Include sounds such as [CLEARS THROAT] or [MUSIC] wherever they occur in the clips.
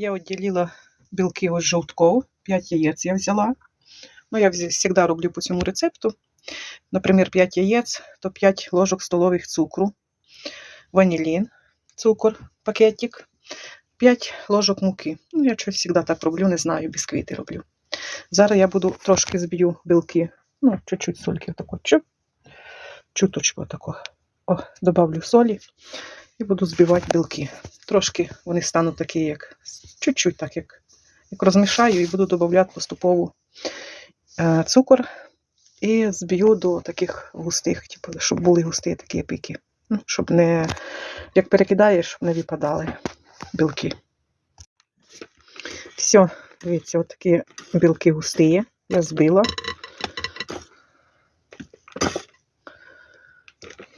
Я відділила білки від жовтков, 5 яєць я взяла. Ну, я завжди роблю по цьому рецепту. Наприклад, 5 яєць, то 5 ложок столових цукру, ванілін, цукор, пакетик, 5 ложок муки. Ну, я щось завжди так роблю, не знаю, бісквіти роблю. Зараз я буду трошки зб'ю білки, ну, чуть-чуть сольки, отако, чуп, чуточку отако. О, добавлю солі і буду збивати білки. Трошки вони стануть такі, як чуть-чуть так, як, як розмішаю, і буду додавати поступово е, цукор і зб'ю до таких густих, типу, щоб були густі такі піки. Ну, щоб не, як перекидаєш, щоб не випадали білки. Все, дивіться, от такі білки густі. Я збила.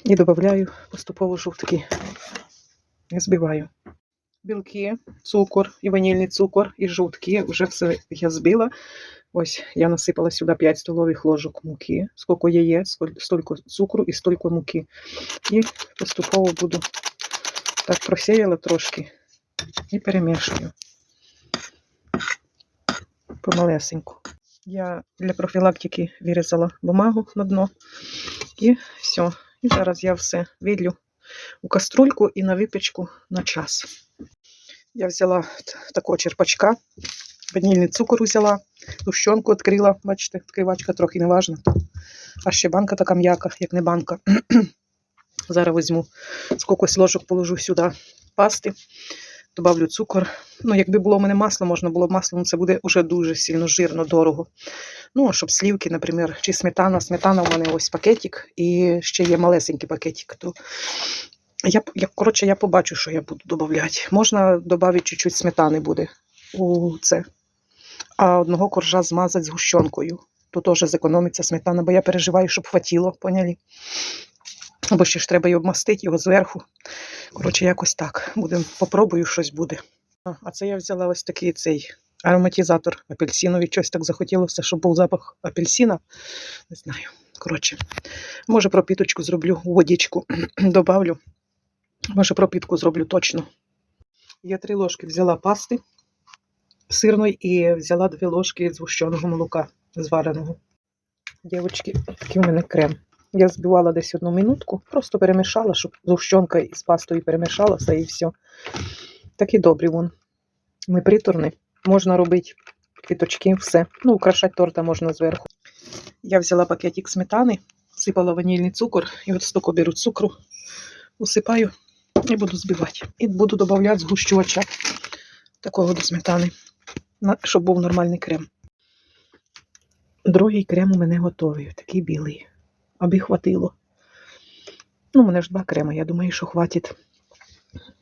І додаю поступово жовтки. Я збиваю. Білки, цукор і ванільний цукор, і жовтки. Вже все я збила. Ось я насипала сюди 5 столових ложок муки, скільки яєць, стільки цукру і стільки муки. І поступово буду так просіяла трошки і перемішую помалесеньку. Я для профілактики вирізала бумагу на дно. І все. І зараз я все відлю у каструльку і на випічку на час. Я взяла такого черпачка, ванільний цукор взяла, гущонку відкрила, бачите, відкривачка трохи не важна. А ще банка така м'яка, як не банка. [CLEARS THROAT] Зараз візьму скількось ложок положу сюди пасти, добавлю цукор. Ну, якби було в мене масло, можна було б масло, але це буде вже дуже сильно жирно, дорого. Ну, щоб слівки, наприклад, чи сметана. Сметана у мене ось пакетик, і ще є малесенький пакетик. То я, я, коротше, я побачу, що я буду додавати. Можна додати чуть-чуть сметани буде у це. А одного коржа змазати з гущонкою. То теж зекономиться сметана, бо я переживаю, щоб хватило, поняли? Або ще ж треба й обмастити його зверху. Коротше, якось так. Будем, попробую, щось буде. А, це я взяла ось такий цей ароматизатор апельсиновий. Щось так захотілося, щоб був запах апельсина. Не знаю. Коротше, може пропіточку зроблю, водичку [CLEARS THROAT] добавлю. Може пропітку зроблю точно. Я три ложки взяла пасти сирної і взяла дві ложки згущеного молока звареного. Дівчатки, такий у мене крем. Я збивала десь одну минутку, просто перемішала, щоб згущенка із пастою перемішалася і все. Такий добрий він. Не приторний. Можна робити квіточки, все. Ну, украшати торта можна зверху. Я взяла пакетик сметани, всипала ванільний цукор і от стільки беру цукру, усипаю і буду збивати. І буду додавати згущувача такого до сметани, щоб був нормальний крем. Другий крем у мене готовий, такий білий аби хватило. Ну, у мене ж два крема, я думаю, що хватить.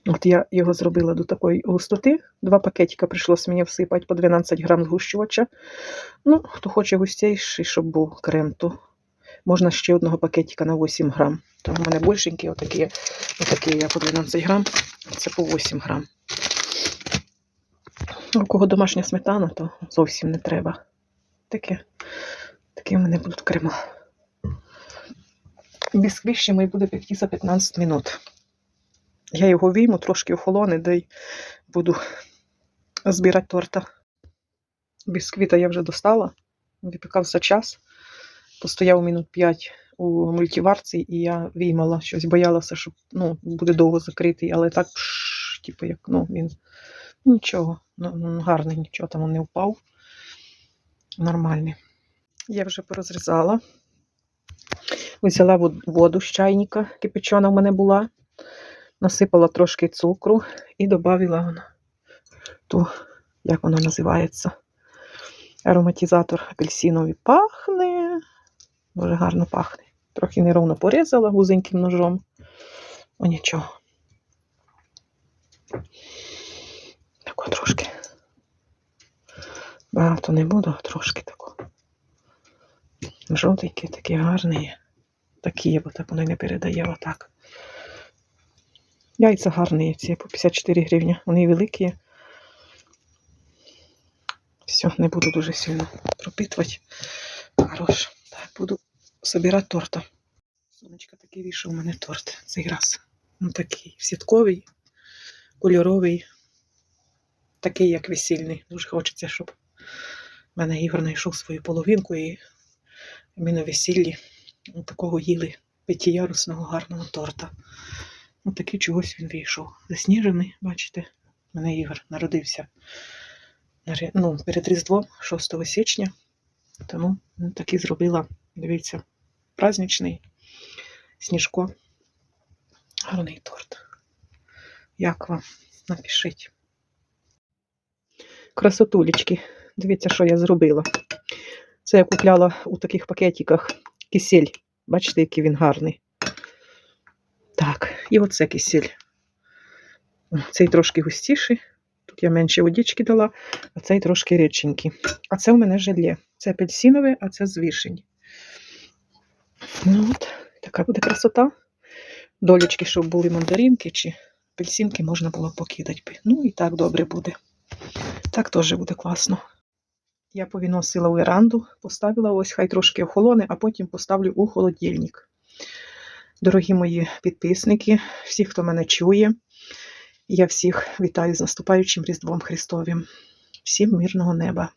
От я його зробила до такої густоти. Два пакетика прийшлось мені всипати по 12 грам згущувача. Ну, хто хоче густіший, щоб був крем, то можна ще одного пакетика на 8 грам. Тому в мене більшенькі, отакі, отакі я по 12 грам, це по 8 грам. У кого домашня сметана, то зовсім не треба. Таке, такі в мене будуть крема. Бісквіт ще мій буде пекти за 15 минут. Я його вийму, трошки охолоне, да й буду збирати торта. Бісквіта я вже достала, випікався час. Постояв минут 5 у мультиварці, і я виймала щось, боялася, що ну, буде довго закритий, але так, пш, типу, як ну, він нічого, ну, гарний, нічого там не впав. Нормальний. Я вже порозрізала. Взяла воду з чайника, кипячена в мене була, насипала трошки цукру і додала ту, як вона називається, ароматизатор апельсиновий пахне. Дуже гарно пахне. Трохи неровно порізала гузеньким ножом. О, нічого. Тако трошки. Багато не буду, а трошки тако. Жовтенький, такий гарний. Такі, бо так воно не передає отак. Яйця гарні ці по 54 гривні. Вони великі. Все, не буду дуже сильно пропитувати. Хорош. Так, буду збирати торта. Сонечка такий вийшов у мене торт цей раз. Ну такий сітковий, кольоровий. такий, як весільний. Дуже хочеться, щоб в мене Ігор знайшов свою половинку і ми на весіллі такого їли п'ятиярусного гарного торта. Ось такий чогось він вийшов. Засніжений, бачите, в мене Ігор народився ну, перед Різдвом 6 січня. Тому ну, такий зробила, дивіться, праздничний сніжко. Гарний торт. Як вам? Напишіть. Красотулечки. Дивіться, що я зробила. Це я купляла у таких пакетиках кисель. Бачите, який він гарний. Так, і оце кисель. Цей трошки густіший. Тут я менше водички дала, а цей трошки рідшенький. А це у мене желе. Це апельсинове, а це з вишень. Ну от, така буде красота. Долічки, щоб були мандаринки чи апельсинки, можна було покидати. Ну і так добре буде. Так теж буде класно. Я повіносила у веранду, поставила ось, хай трошки охолоне, а потім поставлю у холодильник. Дорогі мої підписники, всі, хто мене чує, я всіх вітаю з наступаючим Різдвом Христовим. Всім мирного неба!